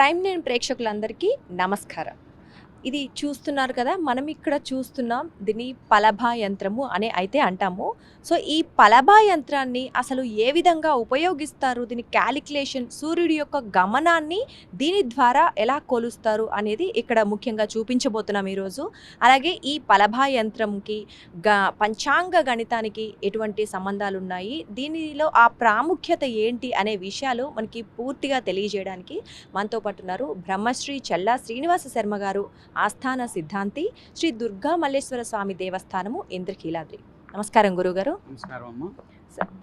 Prime nine ప్రేక్షకులందరికీ నమస్కారం. ఇది చూస్తున్నారు కదా మనం ఇక్కడ చూస్తున్నాం దీన్ని పలభా యంత్రము అని అయితే అంటాము. సో ఈ పలభా యంత్రాన్ని అసలు ఏ విధంగా ఉపయోగిస్తారు? దీని క్యాలిక్యులేషన్ సూర్యుడి యొక్క గమనాన్ని దీని ద్వారా ఎలా కొలుస్తారు అనేది ఇక్కడ ముఖ్యంగా చూపించబోతున్నాం ఈరోజు. అలాగే ఈ పలభా యంత్రంకి గ పంచాంగ గణితానికి ఎటువంటి సంబంధాలు ఉన్నాయి దీనిలో ఆ ప్రాముఖ్యత ఏంటి అనే విషయాలు మనకి పూర్తిగా తెలియజేయడానికి మనతో పాటు ఉన్నారు బ్రహ్మశ్రీ చెల్లా శ్రీనివాస శర్మ గారు. ఆస్థాన సిద్ధాంతి శ్రీ దుర్గా మల్లేశ్వర స్వామి దేవస్థానము ఇంద్రకీలాద్రి. నమస్కారం గురుగారు నమస్కారం అమ్మ.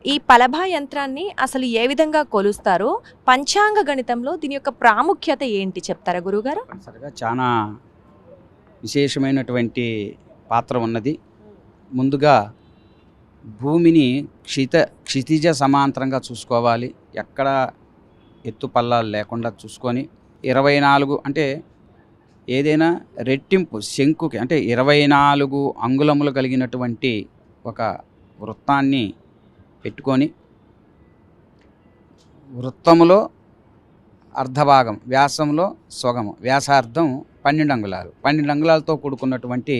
ఈ పలభా యంత్రాన్ని అసలు ఏ విధంగా కొలుస్తారో పంచాంగ గణితంలో దీని యొక్క ప్రాముఖ్యత ఏంటి చెప్తారా గురుగారు చాలా విశేషమైనటువంటి పాత్ర ఉన్నది. ముందుగా భూమిని క్షిత క్షితిజ సమాంతరంగా చూసుకోవాలి. ఎక్కడ ఎత్తు పల్లాలు లేకుండా చూసుకొని ఇరవై నాలుగు అంటే ఏదైనా రెట్టింపు శంకుకి అంటే ఇరవై నాలుగు అంగుళములు కలిగినటువంటి ఒక వృత్తాన్ని పెట్టుకొని వృత్తములో అర్ధభాగం వ్యాసంలో స్వగము వ్యాసార్థం పన్నెండు అంగుళాలు. పన్నెండు అంగుళాలతో కూడుకున్నటువంటి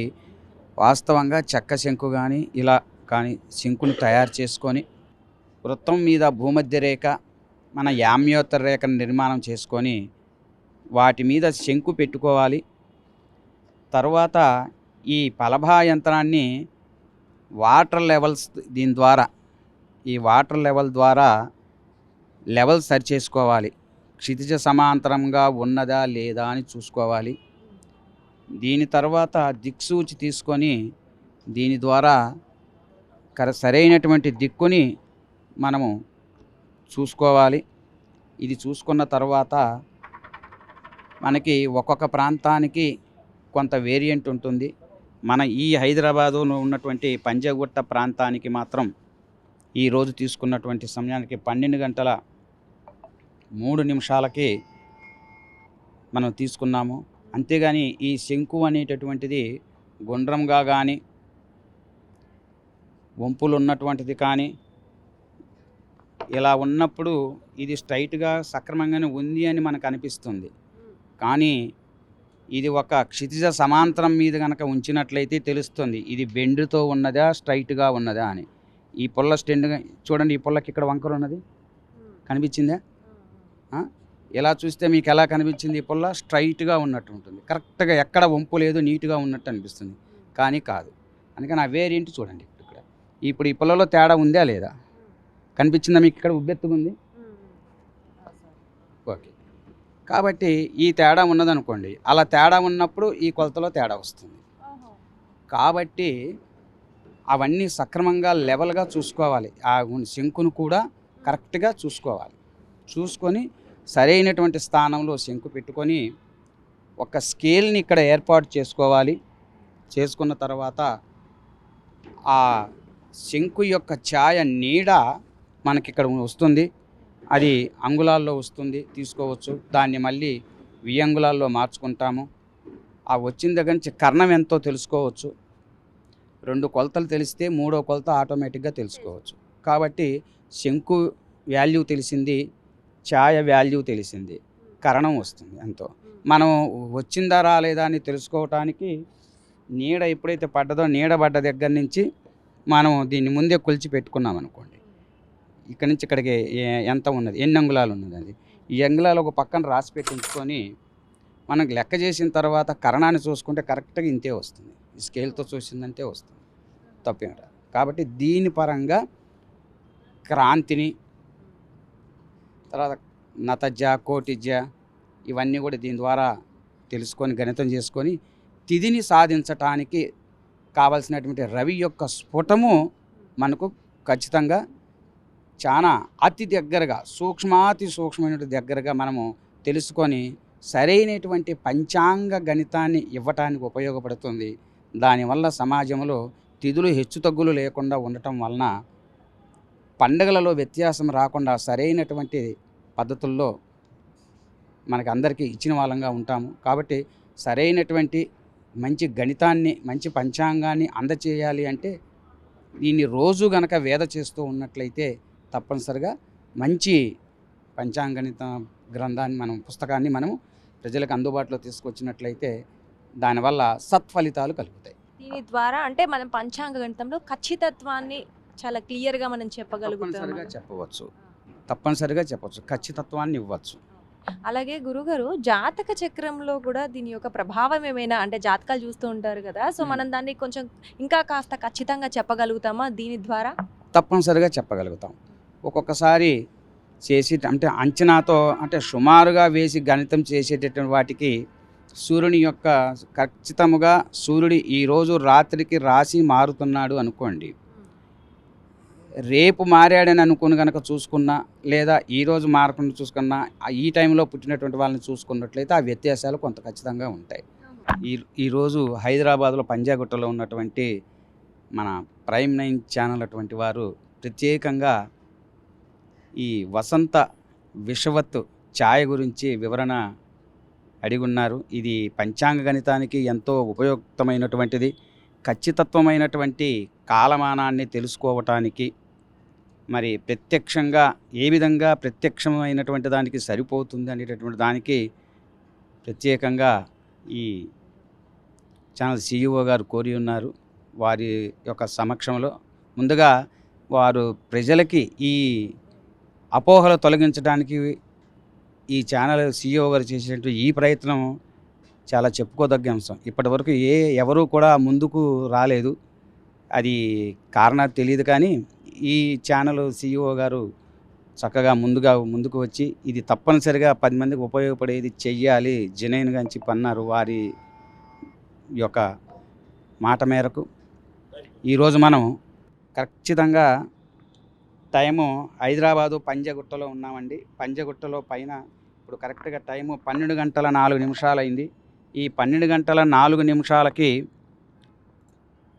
వాస్తవంగా చెక్క శంకు కానీ ఇలా కానీ శంకుని తయారు చేసుకొని వృత్తం మీద భూమధ్య రేఖ మన యామ్యోత్తర రేఖను నిర్మాణం చేసుకొని వాటి మీద శంకు పెట్టుకోవాలి. తర్వాత ఈ పలభా యంత్రాన్ని వాటర్ లెవెల్స్ దీని ద్వారా ఈ వాటర్ లెవెల్ ద్వారా లెవెల్ సరి చేసుకోవాలి. క్షితిజ సమాంతరంగా ఉన్నదా లేదా అని చూసుకోవాలి. దీని తర్వాత దిక్సూచి తీసుకొని దీని ద్వారా కర సరైనటువంటి దిక్కుని మనము చూసుకోవాలి. ఇది చూసుకున్న తర్వాత మనకి ఒక్కొక్క ప్రాంతానికి కొంత వేరియంట్ ఉంటుంది. మన ఈ హైదరాబాదులో ఉన్నటువంటి పంజగుట్ట ప్రాంతానికి మాత్రం ఈరోజు తీసుకున్నటువంటి సమయానికి పన్నెండు గంటల మూడు నిమిషాలకి మనం తీసుకున్నాము. అంతేగాని ఈ శంకు అనేటటువంటిది గుండ్రంగా కానీ వంపులు ఉన్నటువంటిది కానీ ఇలా ఉన్నప్పుడు ఇది స్ట్రైట్గా సక్రమంగానే ఉంది అని మనకు అనిపిస్తుంది. కానీ ఇది ఒక క్షితిజ సమాంతరం మీద కనుక ఉంచినట్లయితే తెలుస్తుంది. ఇది బెండుతో ఉన్నదా స్ట్రైట్గా ఉన్నదా అని. ఈ పుల్ల స్టెండ్గా చూడండి ఈ పుల్లకి ఇక్కడ వంకర ఉన్నది. కనిపించిందా? ఇలా చూస్తే మీకు ఎలా కనిపించింది ఈ పుల్ల? స్ట్రైట్గా ఉన్నట్టు ఉంటుంది. కరెక్ట్గా ఎక్కడ వంపు లేదు నీట్గా ఉన్నట్టు అనిపిస్తుంది. కానీ కాదు. అందుకని ఆ వేరేంటి చూడండి ఇప్పుడు ఇక్కడ. ఇప్పుడు ఈ పుల్లలో తేడా ఉందా లేదా? కనిపించిందా మీకు ఇక్కడ ఉబ్బెత్తుకుంది ఓకే. కాబట్టి ఈ తేడా ఉన్నదనుకోండి అలా తేడా ఉన్నప్పుడు ఈ కొలతలో తేడా వస్తుంది. కాబట్టి అవన్నీ సక్రమంగా లెవెల్గా చూసుకోవాలి. ఆ శంకును కూడా కరెక్ట్గా చూసుకోవాలి. చూసుకొని సరైనటువంటి స్థానంలో శంకు పెట్టుకొని ఒక స్కేల్ని ఇక్కడ ఏర్పాటు చేసుకోవాలి. చేసుకున్న తర్వాత ఆ శంకు యొక్క ఛాయ నీడ మనకి ఇక్కడ వస్తుంది. అది అంగుళాల్లో వస్తుంది తీసుకోవచ్చు. దాన్ని మళ్ళీ వియంగుళాల్లో మార్చుకుంటాము. ఆ వచ్చిన దగ్గర నుంచి కర్ణం ఎంతో తెలుసుకోవచ్చు. రెండు కొలతలు తెలిస్తే మూడో కొలత ఆటోమేటిక్గా తెలుసుకోవచ్చు. కాబట్టి శంకు వాల్యూ తెలిసింది ఛాయ వాల్యూ తెలిసింది కరణం వస్తుంది ఎంతో. మనం వచ్చిందా రాలేదా అని తెలుసుకోవటానికి నీడ ఎప్పుడైతే పడ్డదో నీడ పడ్డ దగ్గర నుంచి మనం దీన్ని ముందే కొలిచి పెట్టుకున్నాం అనుకోండి ఇక్కడి నుంచి ఇక్కడికి ఎంత ఉన్నది? ఎన్ని అంగుళాలు ఉన్నది అది? ఈ అంగుళాలు ఒక పక్కన రాసి పెట్టించుకొని మనం మనకు లెక్క చేసిన తర్వాత కరణాన్ని చూసుకుంటే కరెక్ట్గా ఇంతే వస్తుంది. ఈ స్కేల్తో చూసిందంటే వస్తుంది. తప్పేం రాదు. కాబట్టి దీని పరంగా క్రాంతిని తర్వాత నతజ కోటిజ ఇవన్నీ కూడా దీని ద్వారా తెలుసుకొని గణితం చేసుకొని తిథిని సాధించటానికి కావలసినటువంటి రవి యొక్క స్ఫుటము మనకు ఖచ్చితంగా చాలా అతి దగ్గరగా సూక్ష్మాతి సూక్ష్మమైన దగ్గరగా మనము తెలుసుకొని సరైనటువంటి పంచాంగ గణితాన్ని ఇవ్వటానికి ఉపయోగపడుతుంది. దానివల్ల సమాజంలో తిథులు హెచ్చుతగ్గులు లేకుండా ఉండటం వలన పండగలలో వ్యత్యాసం రాకుండా సరైనటువంటి పద్ధతుల్లో మనకి అందరికీ ఇచ్చిన వాళ్ళంగా ఉంటాము. కాబట్టి సరైనటువంటి మంచి గణితాన్ని మంచి పంచాంగాన్ని అందచేయాలి అంటే దీన్ని రోజు గనక వేద చేస్తూ ఉన్నట్లయితే తప్పనిసరిగా మంచి పంచాంగణిత గ్రంథాన్ని మనం పుస్తకాన్ని మనము ప్రజలకు అందుబాటులో తీసుకొచ్చినట్లయితే దానివల్ల సత్ఫలితాలు కలుగుతాయి. దీని ద్వారా అంటే మనం పంచాంగ గణితంలో ఖచ్చితత్వాన్ని చాలా క్లియర్గా మనం చెప్పగలుగుతాం తప్పనిసరిగా చెప్పవచ్చు. తప్పనిసరిగా చెప్పవచ్చు. ఖచ్చితత్వాన్ని ఇవ్వచ్చు. అలాగే గురుగారు జాతక చక్రంలో కూడా దీని యొక్క ప్రభావం ఏమైనా అంటే జాతకాలు చూస్తూ ఉంటారు కదా సో. మనం దాన్ని కొంచెం ఇంకా కాస్త ఖచ్చితంగా చెప్పగలుగుతామా దీని ద్వారా? తప్పనిసరిగా చెప్పగలుగుతాం. ఒక్కొక్కసారి చేసి అంటే అంచనాతో అంటే సుమారుగా వేసి గణితం చేసేటటువంటి వాటికి సూర్యుని యొక్క ఖచ్చితముగా సూర్యుడు ఈరోజు రాత్రికి రాసి మారుతున్నాడు అనుకోండి. రేపు మారాడని అనుకుని కనుక చూసుకున్నా లేదా ఈరోజు మారకుండా చూసుకున్నా ఈ టైంలో పుట్టినటువంటి వాళ్ళని చూసుకున్నట్లయితే ఆ వ్యత్యాసాలు కొంత ఖచ్చితంగా ఉంటాయి. ఈ ఈరోజు హైదరాబాద్లో పంజాగుట్టలో ఉన్నటువంటి మన ప్రైమ్ నైన్ ఛానల్ అటువంటి వారు ప్రత్యేకంగా ఈ వసంత విషవత్తు ఛాయ గురించి వివరణ అడిగున్నారు. ఇది పంచాంగ గణితానికి ఎంతో ఉపయుక్తమైనటువంటిది. ఖచ్చితత్వమైనటువంటి కాలమానాన్ని తెలుసుకోవటానికి మరి ప్రత్యక్షంగా ఏ విధంగా ప్రత్యక్షమైనటువంటి దానికి సరిపోతుంది అనేటటువంటి దానికి ప్రత్యేకంగా ఈ ఛానల్ సీఈఓ గారు కోరి ఉన్నారు. వారి యొక్క సమక్షంలో ముందుగా వారు ప్రజలకి ఈ అపోహలు తొలగించడానికి ఈ ఛానల్ సీఈఓ గారు చేసినట్టు ఈ ప్రయత్నం చాలా చెప్పుకోదగ్గ అంశం. ఇప్పటివరకు ఏ ఎవరూ కూడా ముందుకు రాలేదు. అది కారణాలు తెలియదు కానీ ఈ ఛానల్ సీఈఓ గారు చక్కగా ముందుగా ముందుకు వచ్చి ఇది తప్పనిసరిగా పది మందికి ఉపయోగపడేది చెయ్యాలి జనైన్గా అని చెప్పి అన్నారు వారి యొక్క మాట మేరకు. ఈరోజు మనం ఖచ్చితంగా టైము హైదరాబాదు పంజగుట్టలో ఉన్నామండి. పంజగుట్టలో పైన ఇప్పుడు కరెక్ట్గా టైము పన్నెండు గంటల నాలుగు నిమిషాలు అయింది ఈ పన్నెండు గంటల నాలుగు నిమిషాలకి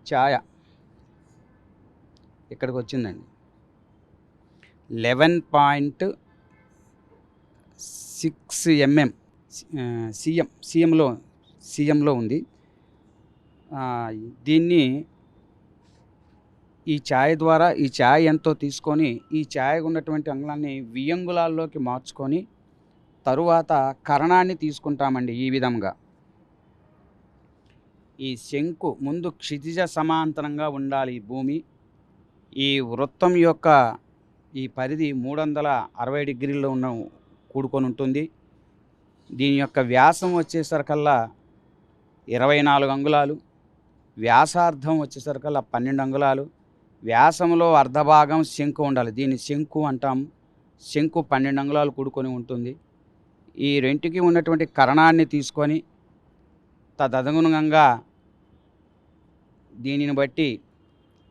ఛాయ ఇక్కడికి వచ్చిందండి eleven point six MM CM సీఎంలో సీఎంలో ఉంది. దీన్ని ఈ ఛాయ్ ద్వారా ఈ ఛాయ్ ఎంతో తీసుకొని ఈ ఛాయ్ ఉన్నటువంటి అంగళాన్ని వియంగులాల్లోకి మార్చుకొని తరువాత కరణాన్ని తీసుకుంటామండి ఈ విధంగా. ఈ శంకు ముందు క్షితిజ సమాంతరంగా ఉండాలి ఈ భూమి. ఈ వృత్తం యొక్క ఈ పరిధి మూడు వందల అరవై డిగ్రీల్లో ఉన్న కూడుకొని ఉంటుంది. దీని యొక్క వ్యాసం వచ్చేసరికల్లా ఇరవై నాలుగు అంగుళాలు. వ్యాసార్థం వచ్చేసరికల్లా పన్నెండు అంగుళాలు. వ్యాసంలో అర్ధభాగం శంకు ఉండాలి. దీన్ని శంకు అంటాం. శంకు పన్నెండు అంగుళాలు కూడుకొని ఉంటుంది. ఈ రెంటికి ఉన్నటువంటి కరణాన్ని తీసుకొని తదనుగుణంగా దీనిని బట్టి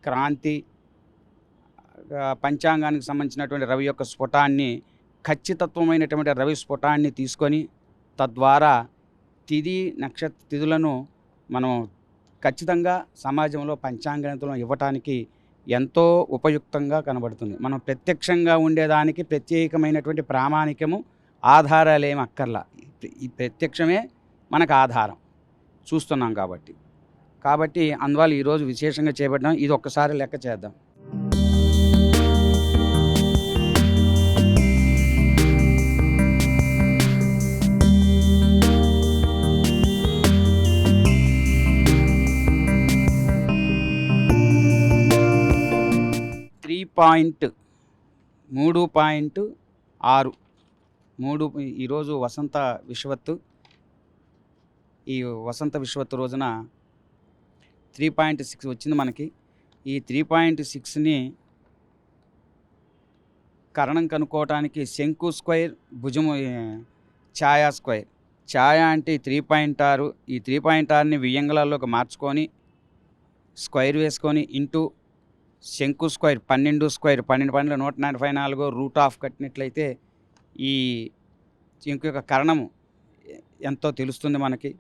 క్రాంతి పంచాంగానికి సంబంధించినటువంటి రవి యొక్క స్ఫుటాన్ని ఖచ్చితత్వమైనటువంటి రవి స్ఫుటాన్ని తీసుకొని తద్వారా తిథి నక్షత్ర తిథులను మనం ఖచ్చితంగా సమాజంలో పంచాంగణితంలో ఇవ్వటానికి ఎంతో ఉపయుక్తంగా కనబడుతుంది. మనం ప్రత్యక్షంగా ఉండేదానికి ప్రత్యేకమైనటువంటి ప్రామాణికము ఆధారాలు ఏమి అక్కర్లా. ఈ ప్రత్యక్షమే మనకు ఆధారం. చూస్తున్నాం కాబట్టి. కాబట్టి అందువల్ల ఈరోజు విశేషంగా చేపట్టడం ఇది ఒక్కసారి లెక్క చేద్దాం. పాయింట్ మూడు పాయింట్ ఆరు. మూడు ఈరోజు వసంత విశ్వత్తు ఈ వసంత విశ్వత్తు రోజున త్రీ పాయింట్ సిక్స్ వచ్చింది మనకి. ఈ త్రీ పాయింట్ సిక్స్ని కరణం కనుక్కోవటానికి శంకు స్క్వైర్ భుజము ఛాయా స్క్వైర్. ఛాయా అంటే త్రీ పాయింట్ ఆరు. ఈ త్రీ పాయింట్ ఆరుని వియ్యంగళాల్లోకి మార్చుకొని స్క్వైర్ వేసుకొని ఇంటూ శంకు స్క్వైర్ పన్నెండు స్క్వైర్ పన్నెండు పన్నెండు నూట నలభై నాలుగు రూట్ ఆఫ్ కట్టినట్లయితే ఈ శంకు యొక్క కరణము ఎంతో తెలుస్తుంది మనకి.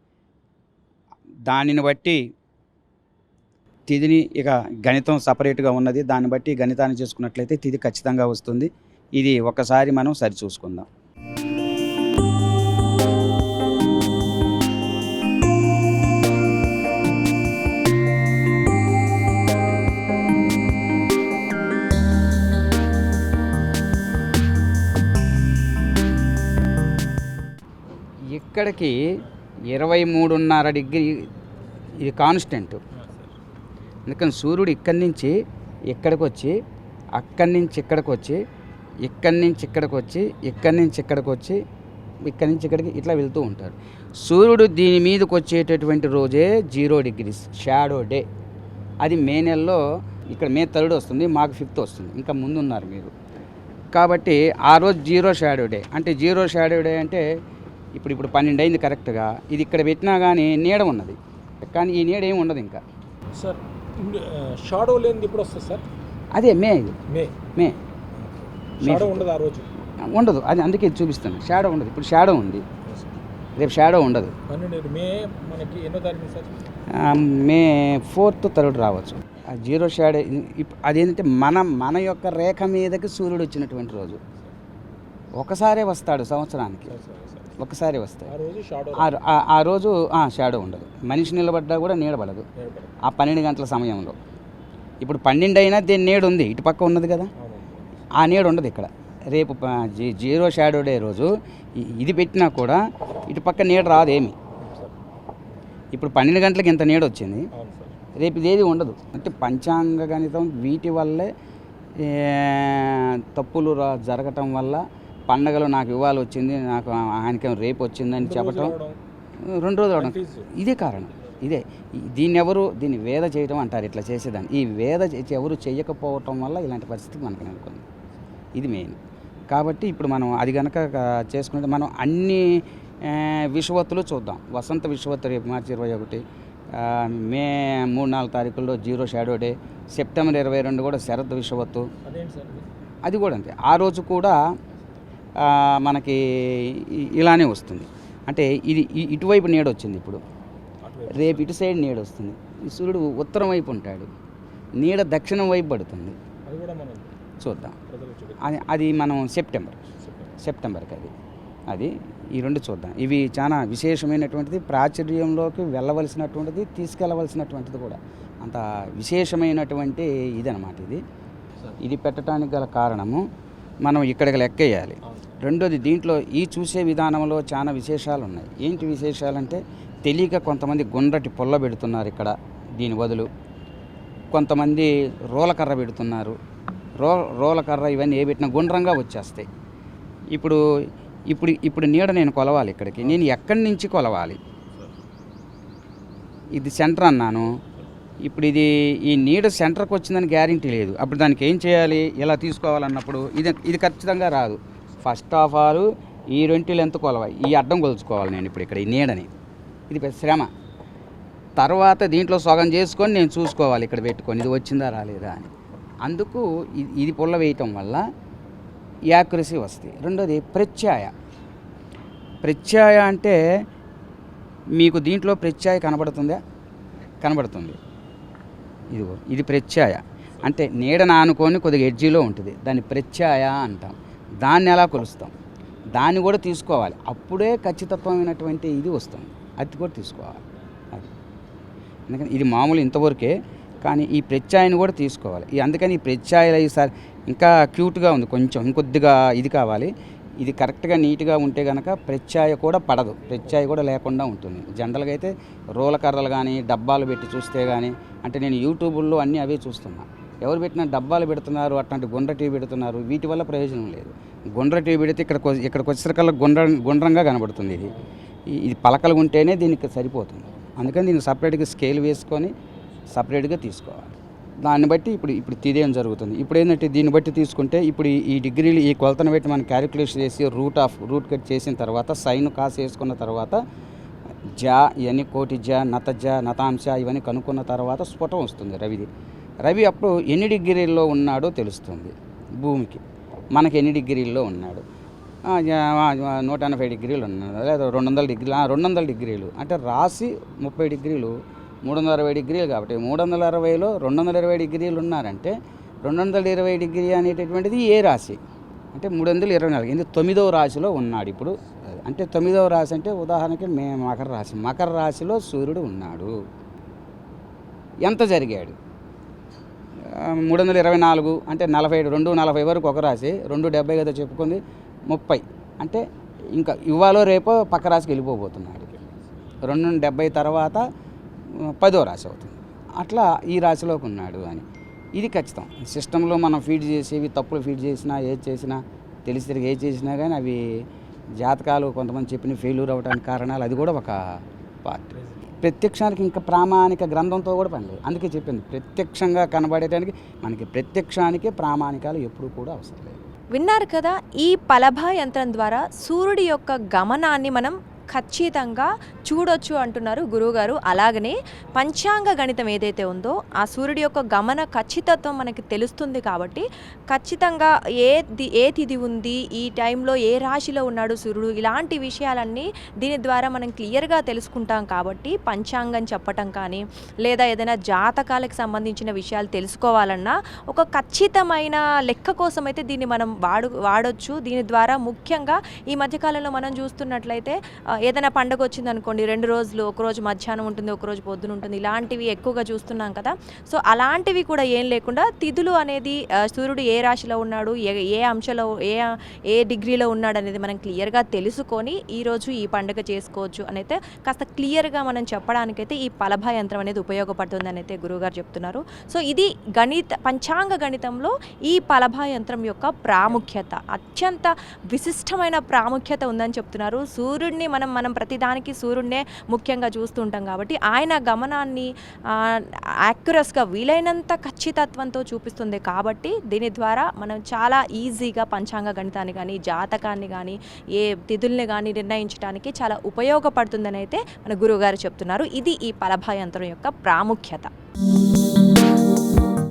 దానిని బట్టి తిథిని ఇక గణితం సపరేట్గా ఉన్నది. దాన్ని బట్టి గణితాన్ని చేసుకున్నట్లయితే తిథి ఖచ్చితంగా వస్తుంది. ఇది ఒకసారి మనం సరిచూసుకుందాం ఇక్కడికి ఇరవై మూడున్నర డిగ్రీ ఇది కాన్స్టెంట్. అందుకని సూర్యుడు ఇక్కడి నుంచి ఇక్కడికి వచ్చి అక్కడి నుంచి ఇక్కడికి వచ్చి ఇక్కడి నుంచి ఇక్కడికి వచ్చి ఇక్కడి నుంచి ఇక్కడికి వచ్చి ఇక్కడి నుంచి ఇక్కడికి ఇట్లా వెళ్తూ ఉంటారు సూర్యుడు దీని మీదకి వచ్చేటటువంటి రోజే జీరో డిగ్రీస్ షాడో డే. అది మే నెలలో ఇక్కడ మే థర్డ్ వస్తుంది మాకు ఫిఫ్త్ వస్తుంది. ఇంకా ముందు ఉన్నారు మీరు. కాబట్టి ఆ రోజు జీరో షాడో డే. అంటే జీరో షాడో డే అంటే ఇప్పుడు ఇప్పుడు పన్నెండు అయింది కరెక్ట్గా. ఇది ఇక్కడ పెట్టినా కానీ నీడ ఉన్నది. కానీ ఈ నీడ ఏమి ఉండదు ఇంకా. సార్ షాడో లేనిది ఇప్పుడు వస్తుంది సార్? అదే మే ఇది. మే. మే. షాడో. ఉండదు ఆ రోజు? ఉండదు. అది అందుకే చూపిస్తాను. షాడో ఉండదు. ఇప్పుడు షాడో ఉంది. రేపు షాడో ఉండదు. మే మనకి ఎన్నో తారీఖు సార్? మే ఫోర్త్ థర్డ్ రావచ్చు. ఆ జీరో షాడో అదేంటంటే మన మన యొక్క రేఖ మీదకి సూర్యుడు వచ్చినటువంటి రోజు. ఒకసారే వస్తాడు సంవత్సరానికి. Sir, sir, sir. ఒకసారి వస్తాడు ఆ రోజు షాడో ఆ- ఆ- ఆ రోజు ఆ, షాడో ఉండదు. మనిషి నిలబడ్డా కూడా నీడబడదు. ఆ పన్నెండు గంటల సమయంలో. ఇప్పుడు పన్నెండు అయినా దీని నీడ ఉంది. ఇటు పక్క ఉన్నది కదా? ఆ నీడ ఉండదు ఇక్కడ. రేపు జీరో షాడో డే రోజు ఇది పెట్టినా కూడా ఇటు పక్క నీడ రాదు ఏమి సార్ ఇప్పుడు పన్నెండు గంటలకు ఇంత నీడ వచ్చింది. రేపు ఇదేది ఉండదు. అంటే పంచాంగ గణితం వీటి వల్లే తప్పులు రా జరగటం వల్ల పండగలు నాకు ఇవ్వాలి వచ్చింది నాకు ఆయనకేం రేపు వచ్చిందని చెప్పటం. రెండు రోజులు అవడం. ఇదే కారణం. ఇదే. దీన్ని ఎవరు దీన్ని వేద చేయటం అంటారు ఇట్లా చేసేదాన్ని. ఈ వేద ఎవరు చేయకపోవటం వల్ల ఇలాంటి పరిస్థితి మనకు నెలకొంది. ఇది మెయిన్. కాబట్టి ఇప్పుడు మనం అది కనుక చేసుకుంటే మనం అన్ని విషువత్తులు చూద్దాం. వసంత విషువత్తు రేపు మార్చి ఇరవై ఒకటి మే మూడు నాలుగు తారీఖుల్లో జీరో షాడో డే సెప్టెంబర్ ఇరవై రెండు కూడా శరద్ విషువత్తు? అది కూడా అంతే. ఆ రోజు కూడా మనకి ఇలానే వస్తుంది. అంటే ఇది ఇటువైపు నీడ వచ్చింది ఇప్పుడు. రేపు ఇటు సైడ్ నీడ వస్తుంది. ఈ సూర్యుడు ఉత్తరం వైపు ఉంటాడు. నీడ దక్షిణం వైపు పడుతుంది. చూద్దాం. అది అది మనం సెప్టెంబర్ సెప్టెంబర్కి అది. అది ఈ రెండు చూద్దాం. ఇవి చాలా విశేషమైనటువంటిది. ప్రాచుర్యంలోకి వెళ్ళవలసినటువంటిది తీసుకెళ్ళవలసినటువంటిది కూడా. అంత విశేషమైనటువంటి ఇదనమాట ఇది. ఇది పెట్టడానికి గల కారణము మనం ఇక్కడికి లెక్కేయాలి. రెండోది దీంట్లో ఈ చూసే విధానంలో చాలా విశేషాలు ఉన్నాయి ఏంటి విశేషాలంటే తెలియక కొంతమంది గుండ్రటి పొల్ల పెడుతున్నారు ఇక్కడ దీని బదులు. కొంతమంది రోలకర్ర పెడుతున్నారు. రో రోలకర్ర ఇవన్నీ ఏ పెట్టినా గుండ్రంగా వచ్చేస్తాయి. ఇప్పుడు ఇప్పుడు ఇప్పుడు నీడ నేను కొలవాలి ఇక్కడికి. నేను ఎక్కడి నుంచి కొలవాలి? ఇది సెంటర్ అన్నాను. ఇప్పుడు ఇది ఈ నీడ సెంటర్కి వచ్చిందని గ్యారంటీ లేదు. అప్పుడు దానికి ఏం చేయాలి? ఎలా తీసుకోవాలన్నప్పుడు? ఇది ఇది ఖచ్చితంగా రాదు. ఫస్ట్ ఆఫ్ ఆల్ ఈ రెంటి ఎంత కొలవాలి? ఈ అడ్డం కొలుచుకోవాలి నేను ఇప్పుడు ఇక్కడ ఈ నీడని. ఇది పెద్ద శ్రమ. తర్వాత దీంట్లో సగం చేసుకొని నేను చూసుకోవాలి ఇక్కడ పెట్టుకొని. ఇది వచ్చిందా రాలేదా అని. అందుకు ఇది ఇది పుల్ల వేయటం వల్ల యాక్యురసీ వస్తుంది రెండోది ప్రత్యాయ. ప్రత్యాయ అంటే మీకు దీంట్లో ప్రత్యాయ కనబడుతుందా? కనబడుతుంది. ఇదిగో ఇది ప్రత్యాయ. అంటే నీడ ఆనుకొని కొద్దిగా ఎడ్జీలో ఉంటుంది. దాన్ని ప్రత్యాయ అంటాం. దాన్ని ఎలా కొలుస్తాం? దాన్ని కూడా తీసుకోవాలి. అప్పుడే ఖచ్చితత్వమైనటువంటి ఇది వస్తుంది. అది కూడా తీసుకోవాలి. అది. అందుకని ఇది మామూలు ఇంతవరకే కానీ ఈ ప్రత్యాయని కూడా తీసుకోవాలి. ఈ అందుకని ఈ ప్రత్యాయలు ఈసారి ఇంకా క్యూట్గా ఉంది కొంచెం ఇంకొద్దిగా ఇది కావాలి. ఇది కరెక్ట్గా నీట్గా ఉంటే కనుక ప్రత్యాయ కూడా పడదు. ప్రత్యాయ కూడా లేకుండా ఉంటుంది. జనరల్గా అయితే రోల కర్రలు కానీ డబ్బాలు పెట్టి చూస్తే కానీ అంటే నేను యూట్యూబ్లో అన్నీ అవే చూస్తున్నాను ఎవరు పెట్టినా డబ్బాలు పెడుతున్నారు అట్లాంటి గుండ్ర టీవీ పెడుతున్నారు వీటి వల్ల ప్రయోజనం లేదు. గుండ్ర టీవీ పెడితే ఇక్కడ ఇక్కడికి వచ్చేసరికల్లా గుండ్ర గుండ్రంగా కనబడుతుంది ఇది. ఇది పలకలు ఉంటేనే దీనికి సరిపోతుంది. అందుకని దీన్ని సపరేట్గా స్కేల్ వేసుకొని సపరేట్గా తీసుకోవాలి. దాన్ని బట్టి ఇప్పుడు ఇప్పుడు ఇదేం జరుగుతుంది. ఇప్పుడు ఏంటంటే దీన్ని బట్టి తీసుకుంటే ఇప్పుడు ఈ- ఈ డిగ్రీలు ఈ కొలతను బట్టి మనం క్యాలిక్యులేషన్ చేసి రూట్ ఆఫ్ రూట్ కట్ చేసిన తర్వాత సైన్ కాస్ వేసుకున్న తర్వాత జా ఇవన్నీ కోటి జా నత జా నతాంశ ఇవన్నీ కనుక్కున్న తర్వాత స్ఫుటం వస్తుంది రవిది. రవి అప్పుడు ఎన్ని డిగ్రీల్లో ఉన్నాడో తెలుస్తుంది భూమికి. మనకి ఎన్ని డిగ్రీల్లో ఉన్నాడు? నూట ఎనభై డిగ్రీలు ఉన్నాడు. లేదా రెండు వందల డిగ్రీలు రెండు వందల డిగ్రీలు. అంటే రాసి ముప్పై డిగ్రీలు మూడు వందల అరవై డిగ్రీలు కాబట్టి మూడు వందల అరవైలో రెండు వందల ఇరవై డిగ్రీలు ఉన్నారంటే రెండు వందల ఇరవై డిగ్రీ అనేటటువంటిది ఏ రాశి? అంటే మూడు వందల ఇరవై నాలుగు. ఇది తొమ్మిదవ రాశిలో ఉన్నాడు ఇప్పుడు. అంటే తొమ్మిదవ రాశి అంటే ఉదాహరణకి మే మకర రాశి. మకర రాశిలో సూర్యుడు ఉన్నాడు. ఎంత జరిగాడు? మూడు వందల ఇరవై నాలుగు అంటే నలభై ఏడు రెండు నలభై వరకు ఒక రాశి రెండు డెబ్బై కదా చెప్పుకుంది ముప్పై. అంటే ఇంకా ఇవ్వాలో రేపో పక్క రాశికి వెళ్ళిపోబోతున్నాడు. రెండు డెబ్బై తర్వాత పదో రాశి అవుతుంది. అట్లా ఈ రాశిలోకి ఉన్నాడు అని. ఇది ఖచ్చితం. సిస్టంలో మనం ఫీడ్ చేసేవి తప్పులు ఫీడ్ చేసినా ఏది చేసినా తెలిసి తిరిగి ఏది చేసినా కానీ అవి జాతకాలు కొంతమంది చెప్పిన ఫెయిల్యూర్ అవ్వడానికి కారణాలు అది కూడా ఒక పార్ట్. ప్రత్యక్షానికి ఇంకా ప్రామాణిక గ్రంథంతో కూడా పని లేదు. అందుకే చెప్పింది ప్రత్యక్షంగా కనబడేటానికి మనకి ప్రత్యక్షానికి ప్రామాణికాలు ఎప్పుడూ కూడా అవసరం లేదు. విన్నారు కదా ఈ పలభా యంత్రం ద్వారా సూర్యుడి యొక్క గమనాన్ని మనం ఖచ్చితంగా చూడొచ్చు అంటున్నారు గురువుగారు. అలాగనే పంచాంగ గణితం ఏదైతే ఉందో ఆ సూర్యుడి యొక్క గమన ఖచ్చితత్వం మనకి తెలుస్తుంది కాబట్టి ఖచ్చితంగా ఏ ది- ఏ తిథి ఉంది ఈ టైంలో ఏ రాశిలో ఉన్నాడు సూర్యుడు ఇలాంటి విషయాలన్నీ దీని ద్వారా మనం క్లియర్గా తెలుసుకుంటాం కాబట్టి పంచాంగం చెప్పటం కానీ లేదా ఏదైనా జాతకాలకు సంబంధించిన విషయాలు తెలుసుకోవాలన్నా ఒక ఖచ్చితమైన లెక్క కోసం అయితే దీన్ని మనం వాడు వాడొచ్చు. దీని ద్వారా ముఖ్యంగా ఈ మధ్యకాలంలో మనం చూస్తున్నట్లయితే ఏదైనా పండుగ వచ్చింది అనుకోండి రెండు రోజులు ఒకరోజు మధ్యాహ్నం ఉంటుంది ఒక రోజు పొద్దున ఉంటుంది ఇలాంటివి ఎక్కువగా చూస్తున్నాం కదా. సో అలాంటివి కూడా ఏం లేకుండా తిథులు అనేది సూర్యుడు ఏ రాశిలో ఉన్నాడు ఏ ఏ అంశంలో ఏ ఏ డిగ్రీలో ఉన్నాడు అనేది మనం క్లియర్గా తెలుసుకొని ఈరోజు ఈ పండుగ చేసుకోవచ్చు అని అయితే కాస్త క్లియర్గా మనం చెప్పడానికైతే ఈ పలభ యంత్రం అనేది ఉపయోగపడుతుంది అని అయితే గురువుగారు చెప్తున్నారు. సో ఇది గణిత పంచాంగ గణితంలో ఈ పలభా యంత్రం యొక్క ప్రాముఖ్యత అత్యంత విశిష్టమైన ప్రాముఖ్యత ఉందని చెప్తున్నారు. సూర్యుడిని మనం మనం ప్రతిదానికి సూర్యుడినే ముఖ్యంగా చూస్తూ ఉంటాం కాబట్టి ఆయన గమనాన్ని యాక్యురస్గా వీలైనంత ఖచ్చితత్వంతో చూపిస్తుంది కాబట్టి దీని ద్వారా మనం చాలా ఈజీగా పంచాంగ గణితాన్ని కానీ జాతకాన్ని కానీ ఏ తిథుల్ని కానీ నిర్ణయించడానికి చాలా ఉపయోగపడుతుందని అయితే మన గురువుగారు చెప్తున్నారు. ఇది ఈ పలభాయంత్రం యొక్క ప్రాముఖ్యత.